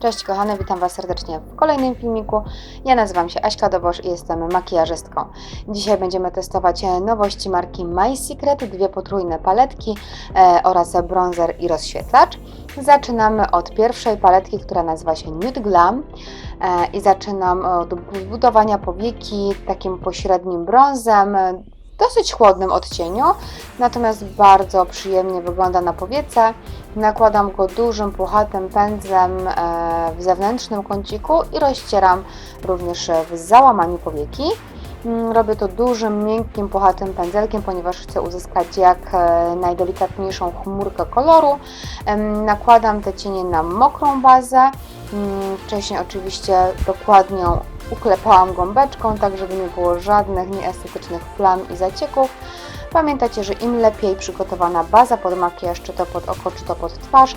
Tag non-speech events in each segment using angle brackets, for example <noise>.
Cześć kochane, witam Was serdecznie w kolejnym filmiku. Ja nazywam się Aśka Dobosz i jestem makijażystką. Dzisiaj będziemy testować e, nowości marki My Secret, dwie potrójne paletki e, oraz bronzer i rozświetlacz. Zaczynamy od pierwszej paletki, która nazywa się Nude Glam e, i zaczynam od budowania powieki takim pośrednim brązem, dosyć chłodnym odcieniu, natomiast bardzo przyjemnie wygląda na powiece. Nakładam go dużym, puchatym pędzlem e, w zewnętrznym kąciku i rozcieram również w załamaniu powieki. Mm, Robię to dużym, miękkim, puchatym pędzelkiem, ponieważ chcę uzyskać jak e, najdelikatniejszą chmurkę koloru. Nakładam te cienie na mokrą bazę. Mm, Wcześniej oczywiście dokładnie uklepałam gąbeczką, tak żeby nie było żadnych nieestetycznych plam i zacieków. Pamiętajcie, że im lepiej przygotowana baza pod makijaż, czy to pod oko, czy to pod twarz,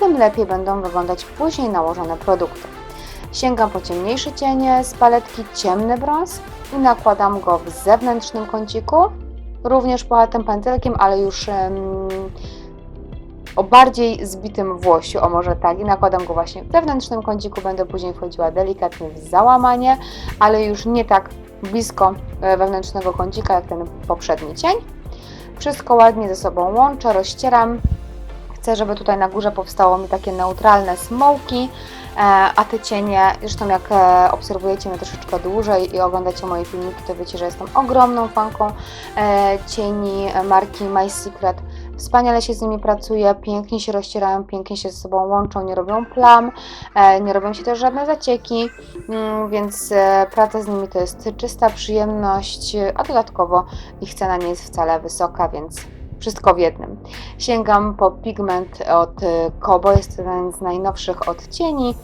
tym lepiej będą wyglądać później nałożone produkty. Sięgam po ciemniejszy cień z paletki ciemny brąz i nakładam go w zewnętrznym kąciku, również puchatym pędzelkiem, ale już em, o bardziej zbitym włosiu, o może tak, i nakładam go właśnie w zewnętrznym kąciku, będę później wchodziła delikatnie w załamanie, ale już nie tak blisko e, wewnętrznego kącika jak ten poprzedni cień. Wszystko ładnie ze sobą łączę, rozcieram. Chcę, żeby tutaj na górze powstało mi takie neutralne smoki, e, a te cienie, zresztą jak e, obserwujecie mnie troszeczkę dłużej i oglądacie moje filmiki, to wiecie, że jestem ogromną fanką cieni marki My Secret. Wspaniale się z nimi pracuje, pięknie się rozcierają, pięknie się ze sobą łączą, nie robią plam, e, nie robią się też żadne zacieki, mm, więc e, praca z nimi to jest czysta przyjemność, a dodatkowo ich cena nie jest wcale wysoka, więc wszystko w jednym. Sięgam po pigment od e, Kobo, jest to jeden z najnowszych odcieni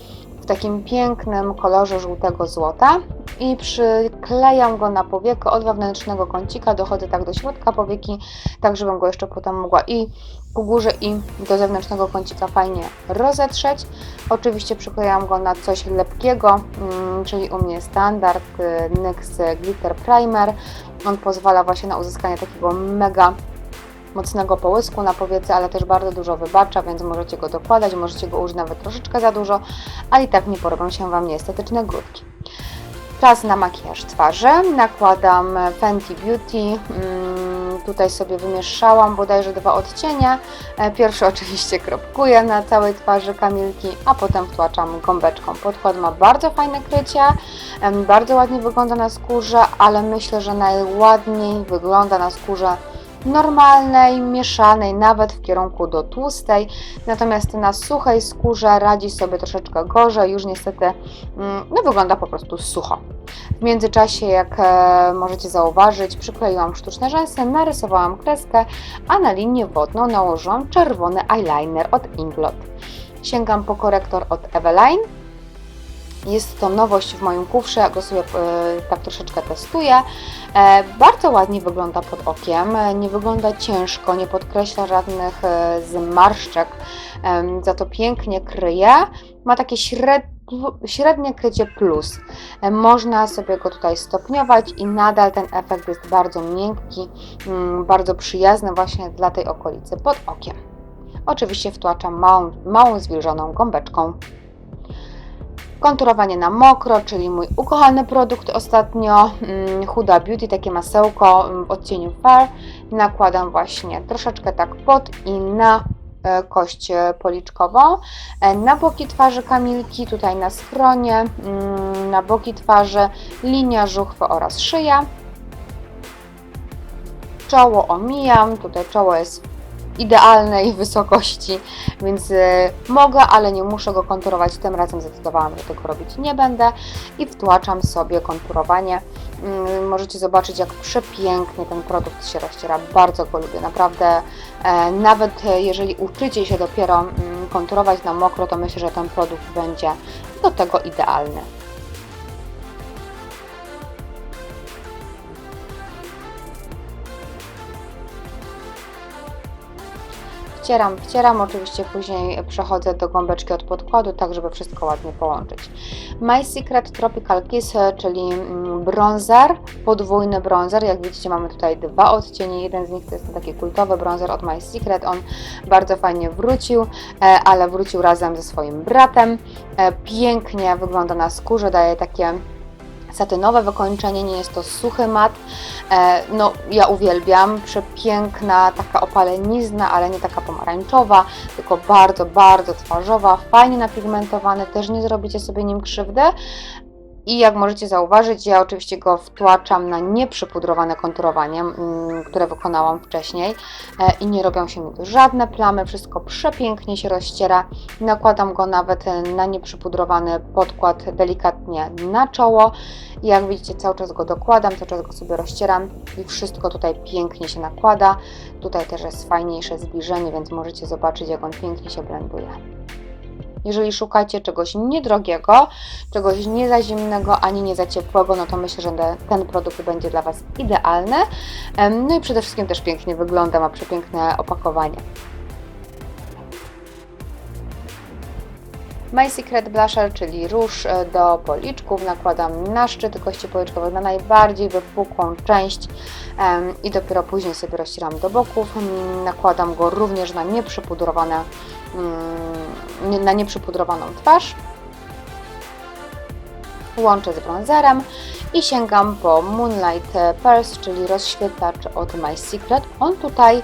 takim pięknym kolorze żółtego złota i przyklejam go na powiekę od wewnętrznego kącika, dochodzę tak do środka powieki, tak żebym go jeszcze potem mogła i ku górze i do zewnętrznego kącika fajnie rozetrzeć. Oczywiście przyklejam go na coś lepkiego, mm, czyli u mnie standard y, NYX Glitter Primer. On pozwala właśnie na uzyskanie takiego mega mocnego połysku na powiece, ale też bardzo dużo wybacza, więc możecie go dokładać, możecie go użyć nawet troszeczkę za dużo, ale i tak nie porobią się Wam nieestetyczne grudki. Czas na makijaż twarzy. Nakładam Fenty Beauty. Mm, Tutaj sobie wymieszałam bodajże dwa odcienie. E, Pierwszy <laughs> oczywiście kropkuję na całej twarzy Kamilki, a potem wtłaczam gąbeczką. Podkład ma bardzo fajne krycie, bardzo ładnie wygląda na skórze, ale myślę, że najładniej wygląda na skórze normalnej, mieszanej, nawet w kierunku do tłustej. Natomiast na suchej skórze radzi sobie troszeczkę gorzej, już niestety mm, no, wygląda po prostu sucho. W międzyczasie, jak e, możecie zauważyć, przykleiłam sztuczne rzęsy, narysowałam kreskę, a na linię wodną nałożyłam czerwony eyeliner od Inglot. Sięgam po korektor od Eveline. Jest to nowość w moim kufrze, ja go sobie e, tak troszeczkę testuję. E, bardzo ładnie wygląda pod okiem, e, nie wygląda ciężko, nie podkreśla żadnych zmarszczek, za to pięknie kryje. Ma takie śred, średnie krycie plus. Można sobie go tutaj stopniować i nadal ten efekt jest bardzo miękki, mm, bardzo przyjazny właśnie dla tej okolicy pod okiem. Oczywiście wtłaczam małą, małą zwilżoną gąbeczką. Konturowanie na mokro, czyli mój ukochany produkt ostatnio, mm, Huda Beauty, takie masełko mm, w odcieniu Fair. Nakładam właśnie troszeczkę tak pod i na e, kość e, policzkową, E, na boki twarzy Kamilki, tutaj na skronie, mm, na boki twarzy, linia żuchwy oraz szyja. Czoło omijam, tutaj czoło jest idealnej wysokości, więc e, mogę, ale nie muszę go konturować. Tym razem zdecydowałam, że tego robić nie będę i wtłaczam sobie konturowanie. Mm, Możecie zobaczyć, jak przepięknie ten produkt się rozciera. Bardzo go lubię, naprawdę. E, Nawet jeżeli uczycie się dopiero mm, konturować na mokro, to myślę, że ten produkt będzie do tego idealny. Wcieram, wcieram, oczywiście później przechodzę do gąbeczki od podkładu, tak żeby wszystko ładnie połączyć. My Secret Tropical Kiss, czyli mm, bronzer, podwójny bronzer, jak widzicie mamy tutaj dwa odcienie, jeden z nich to jest taki kultowy bronzer od My Secret, on bardzo fajnie wrócił, e, ale wrócił razem ze swoim bratem, E, pięknie wygląda na skórze, daje takie satynowe wykończenie, nie jest to suchy mat. E, No, ja uwielbiam, przepiękna taka opalenizna, ale nie taka pomarańczowa, tylko bardzo, bardzo twarzowa, fajnie napigmentowany, też nie zrobicie sobie nim krzywdy. I jak możecie zauważyć, ja oczywiście go wtłaczam na nieprzypudrowane konturowanie, mm, które wykonałam wcześniej e, i nie robią się mi żadne plamy, wszystko przepięknie się rozściera. Nakładam go nawet na nieprzypudrowany podkład delikatnie na czoło. I jak widzicie, cały czas go dokładam, cały czas go sobie rozcieram i wszystko tutaj pięknie się nakłada. Tutaj też jest fajniejsze zbliżenie, więc możecie zobaczyć, jak on pięknie się blenduje. Jeżeli szukacie czegoś niedrogiego, czegoś nie za zimnego, ani nie za ciepłego, no to myślę, że te- ten produkt będzie dla Was idealny. No i przede wszystkim też pięknie wygląda, ma przepiękne opakowanie. My Secret Blusher, czyli róż e, do policzków, nakładam na szczyty kości policzkowych, na najbardziej wypukłą część em, i dopiero później sobie rozcieram do boków. Mm, Nakładam go również na nieprzypudrowane mm, nie- na nieprzypudrowaną twarz. Łączę z bronzerem i sięgam po Moonlight Purse, czyli rozświetlacz od My Secret. On tutaj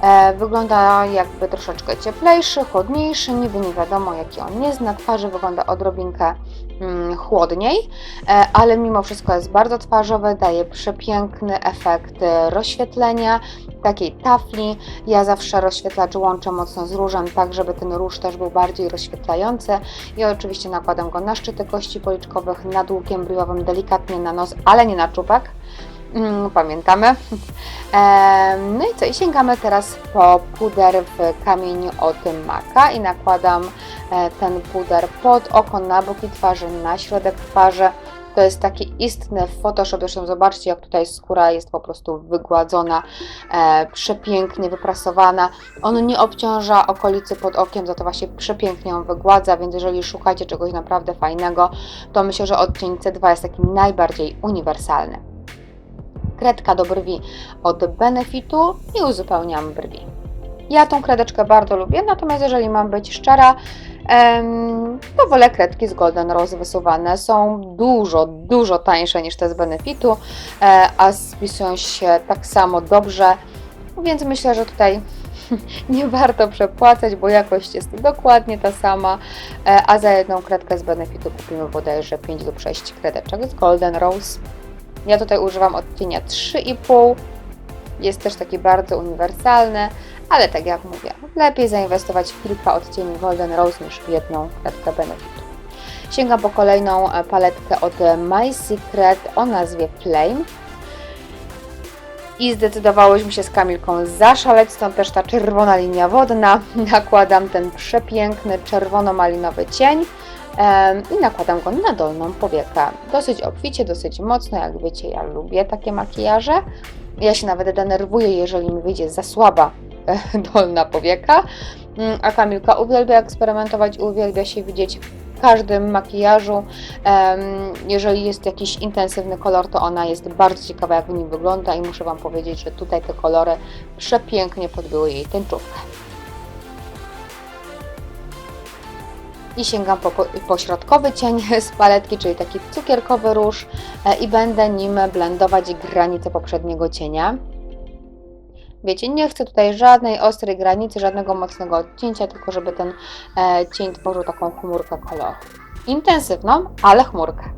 e, wygląda jakby troszeczkę cieplejszy, chłodniejszy, niby nie wiadomo jaki on jest. Na twarzy wygląda odrobinkę chłodniej, e, ale mimo wszystko jest bardzo twarzowy, daje przepiękny efekt e, rozświetlenia, takiej tafli. Ja zawsze rozświetlacz łączę mocno z różem, tak żeby ten róż też był bardziej rozświetlający. I oczywiście nakładam go na szczyty kości policzkowych, nad łukiem bryłowym, delikatnie na nos, ale nie na czubek. Mm, Pamiętamy. Em, No i co? I sięgamy teraz po puder w kamieniu od Maka i nakładam e, ten puder pod oko, na boki twarzy, na środek twarzy. To jest taki istny Photoshop, zresztą zobaczcie jak tutaj skóra jest po prostu wygładzona, e, przepięknie wyprasowana. On nie obciąża okolicy pod okiem, za to właśnie przepięknie ją wygładza, więc jeżeli szukacie czegoś naprawdę fajnego, to myślę, że odcień C2 jest taki najbardziej uniwersalny. Kredka do brwi od Benefitu i uzupełniam brwi. Ja tą kredeczkę bardzo lubię, natomiast jeżeli mam być szczera, to wolę kredki z Golden Rose wysuwane. Są dużo, dużo tańsze niż te z Benefitu, e, a spisują się tak samo dobrze, więc myślę, że tutaj <laughs> nie warto przepłacać, bo jakość jest dokładnie ta sama, e, a za jedną kredkę z Benefitu kupimy bodajże 5 lub 6 kredeczek z Golden Rose. Ja tutaj używam odcienia 3,5. Jest też taki bardzo uniwersalny, ale tak jak mówię, lepiej zainwestować w kilka odcieni Golden Rose niż w jedną kredkę Benefitu. Sięgam po kolejną e, paletkę od My Secret o nazwie Flame. I zdecydowałyśmy się z Kamilką zaszaleć, stąd też ta czerwona linia wodna. <laughs> Nakładam ten przepiękny czerwono-malinowy cień i nakładam go na dolną powiekę. Dosyć obficie, dosyć mocno, jak wiecie, ja lubię takie makijaże. Ja się nawet denerwuję, jeżeli mi wyjdzie za słaba <laughs> dolna powieka, Mm, a Kamilka uwielbia eksperymentować, uwielbia się widzieć w każdym makijażu. Jeżeli jest jakiś intensywny kolor, to ona jest bardzo ciekawa, jak w nim wygląda i muszę Wam powiedzieć, że tutaj te kolory przepięknie podbyły jej tęczówkę. I sięgam po, środkowy cień <laughs> z paletki, czyli taki cukierkowy róż e, i będę nim blendować granice poprzedniego cienia. Wiecie, nie chcę tutaj żadnej ostrej granicy, żadnego mocnego odcięcia, tylko żeby ten e, cień tworzył taką chmurkę koloru. Intensywną, ale chmurkę.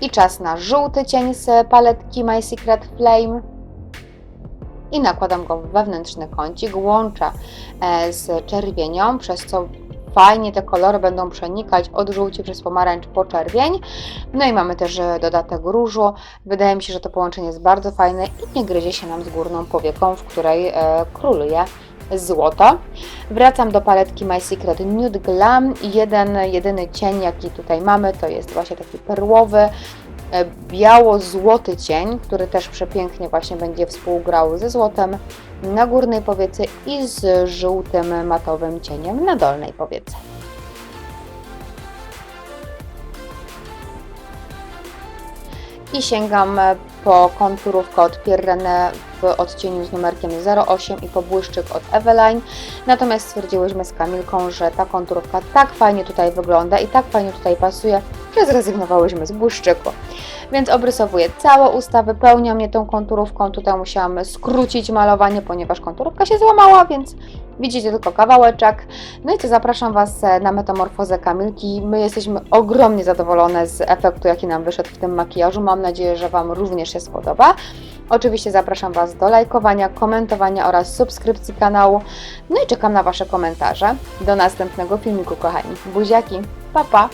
I czas na żółty cień z paletki My Secret Flame. I nakładam go w wewnętrzny kącik, łączę e, z czerwienią, przez co fajnie te kolory będą przenikać od żółci przez pomarańcz po czerwień. No i mamy też e, dodatek różu. Wydaje mi się, że to połączenie jest bardzo fajne i nie gryzie się nam z górną powieką, w której e, króluje złoto. Wracam do paletki My Secret Nude Glam jeden, jedyny cień, jaki tutaj mamy, to jest właśnie taki perłowy, biało-złoty cień, który też przepięknie właśnie będzie współgrał ze złotem na górnej powiece i z żółtym matowym cieniem na dolnej powiece. I sięgam po konturówkę od Pirrene w odcieniu z numerkiem 08 i po błyszczyk od Eveline. Natomiast stwierdziłyśmy z Kamilką, że ta konturówka tak fajnie tutaj wygląda i tak fajnie tutaj pasuje, że zrezygnowałyśmy z błyszczyku. Więc obrysowuję całe usta, wypełniam mnie tą konturówką. Tutaj musiałam skrócić malowanie, ponieważ konturówka się złamała, więc widzicie tylko kawałeczek. No i co, zapraszam Was e, na metamorfozę Kamilki. My jesteśmy ogromnie zadowolone z efektu, jaki nam wyszedł w tym makijażu. Mam nadzieję, że Wam również się spodoba. Oczywiście zapraszam Was do lajkowania, komentowania oraz subskrypcji kanału. No i czekam na Wasze komentarze. Do następnego filmiku, kochani. Buziaki, pa pa!